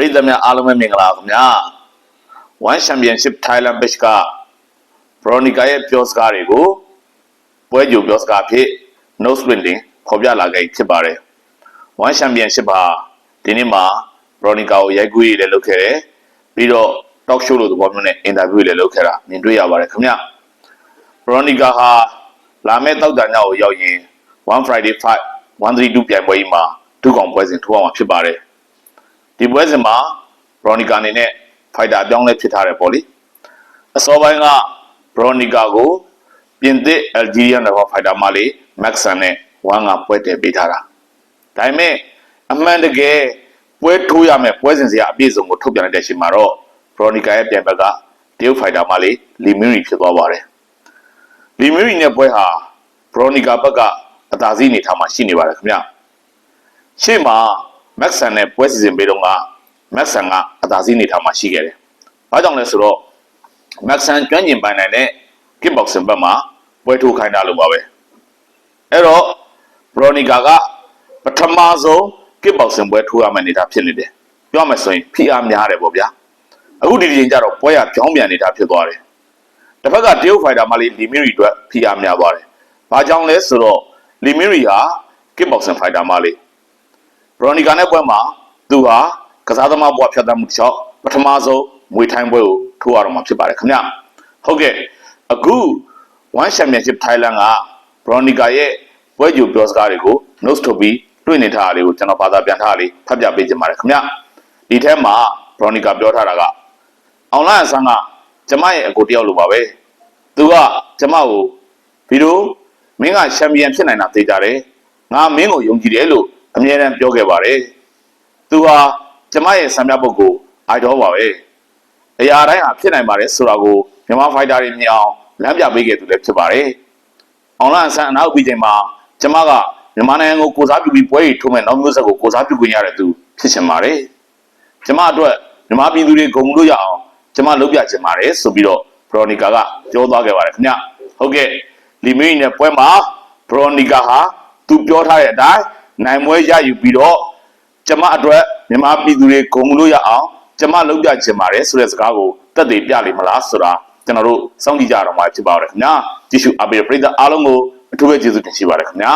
ပရိသတ်များအားလုံးပဲမင်္ဂလာခင်ဗျာ One Championship Thailand Page က Veronica ရဲ့ပြောစကားတွေကိုပွဲကြိုပြောစကားဖြစ် no sprinting ဖော်ပြလာခဲ့ဖြစ်ပါတယ် One Championship ဟာဒီနေ့မှာ Veronica ကိုရိုက်ကူးရည်လည်းလုပ်ခဲ့တယ်ပြီးတော့ talk show လို့သဘောမျိုးနဲ့ interview လည်းလုပ်ခဲ့တာမြင်တွေ့ရပါတယ်ခင်ဗျာ Veronica ဟာလာမယ့်တောက်တန်ညကိုရောက်ရင် One Friday Fight 132ပြိုင်ပွဲကြီးမှာဒုကောင်ပွဲစဉ်ထိုးအောင်မှာဖြစ်ပါတယ် ဒီပွဲစဉ်မှာဘရိုနီကာအနေနဲ့ဖိုက်တာအပြောင်းလဲဖြစ်ထားတယ်ပေါ့လေအစောပိုင်းကဘရိုနီကာကိုပြင်သစ်အယ်ဂျီးရီးယားနယ်ဖိုက်တာမလေးမက်ဆန်နဲ့ဝမ်ကပွဲတည်ပေးထားတာဒါပေမဲ့အမှန်တကယ်ပွဲထိုးရမယ်ပွဲစဉ်စရာအပြည့်စုံကိုထုတ်ပြန်လိုက်တဲ့အချိန်မှာတော့ဘရိုနီကာရဲ့ပြန်ဘက်ကတရုတ်ဖိုက်တာမလေးလီမီရီဖြစ်သွားပါတယ်လီမီရီနဲ့ပွဲဟာဘရိုနီကာဘက်ကအသာစီးအနေထားမှာရှိနေပါတယ်ခင်ဗျရှေ့မှာ မက်ဆန်နဲ့ပွဲစီစဉ်ပေးတော့ကမက်ဆန်ကအသာစီးအနေထားမှာရှိခဲ့တယ်။ဘာကြောင့်လဲဆိုတော့မက်ဆန်ကျွမ်းကျင်ပိုင်နိုင်တဲ့ kickboxing ဘက်မှာပွဲထိုးခိုင်းတာလို့ပါပဲ။အဲ့တော့ဘရိုနီကာကပထမဆုံး kickboxing ပွဲထိုးရမယ့်အနေထားဖြစ်နေတယ်။ပြောရမယ်ဆိုရင်ဖိအားများတယ်ပေါ့ဗျာ။အခုဒီဒီချိန်ကျတော့ပွဲရပြောင်းပြန်နေတာဖြစ်သွားတယ်။တစ်ဖက်ကတရုတ်ဖိုက်တာမလေးလီမီရီအတွက်ဖိအားများသွားတယ်။ဘာကြောင့်လဲဆိုတော့လီမီရီဟာ kickboxing fighter မလေးဘ ရိုနီကာနဲ့ပွဲမှာသူဟာကစားသမားဘဝဖြတ်သန်းမှုတစ်လျှောက်ပထမဆုံးမွေထိုင်းပွဲကိုထိုးရတော့မှာဖြစ်ပါတယ်ခင်ဗျဟုတ်ကဲ့အခု One Championship Thailand ကဘရိုနီကာရဲ့ပွဲကြိုပြောစကားတွေကို notes ထုတ်ပြီးတွေ့နေထားတာလေးကိုကျွန်တော်ဘာသာပြန်ထားတာလေးဖတ်ပြပေးချင်ပါတယ်ခင်ဗျဒီထဲမှာဘရိုနီကာပြောထားတာကအောင်လာဆန်းကကျမရဲ့အကိုတယောက်လိုပါပဲသူကကျမကိုဗီဒီယိုမင်းကချန်ပီယံဖြစ်နိုင်တာသိကြတယ်ငါမင်းကိုယုံကြည်တယ်လို့ အမြဲတမ်းပြောခဲ့ပါတယ်သူဟာကျမရဲ့ဆံမြပုတ်ကိုအိုက်တော်ပါပဲအရာတိုင်းဟာဖြစ်နိုင်ပါတယ်ဆိုတာကိုမြန်မာဖိုက်တာတွေမြင်အောင်လမ်းပြပေးခဲ့သူလည်းဖြစ်ပါတယ်အောင်လန်ဆန်အနောက်ပြီးချိန်မှာကျမကမြန်မာနိုင်ငံကိုကိုစားပြုပြီးပွဲရီထိုးမဲ့နောက်မျိုးဆက်ကိုကိုစားပြုခွင့်ရတဲ့သူဖြစ်ချင်ပါတယ်ကျမအတွက်မြန်မာပြည်သူတွေဂုဏ်လို့ရအောင်ကျမလုပ်ပြချင်ပါတယ်ဆိုပြီးတော့ဘရိုနီကာကပြောသွားခဲ့ပါတယ်ခင်ဗျဟုတ်ကဲ့လီမီနဲ့ပွဲမှာဘရိုနီကာဟာသူပြောထားတဲ့အတိုင်း နိုင်ပွဲရယူပြီးတော့ကျမအတွက်မြန်မာပြည်သူတွေဂုဏ်လို့ရအောင်ကျမလုပ်ပြချင်ပါတယ်ဆိုတဲ့စကားကိုတက်တည်ပြလိမ့်မလားဆိုတာကျွန်တော်တို့စောင့်ကြည့်ကြရတော့မှာဖြစ်ပါတော့ခင်ဗျာကြည့်ရှုအပေးတဲ့ပရိသတ်အားလုံးကိုအထူးပဲကျေးဇူးတင်ရှိပါတယ်ခင်ဗျာ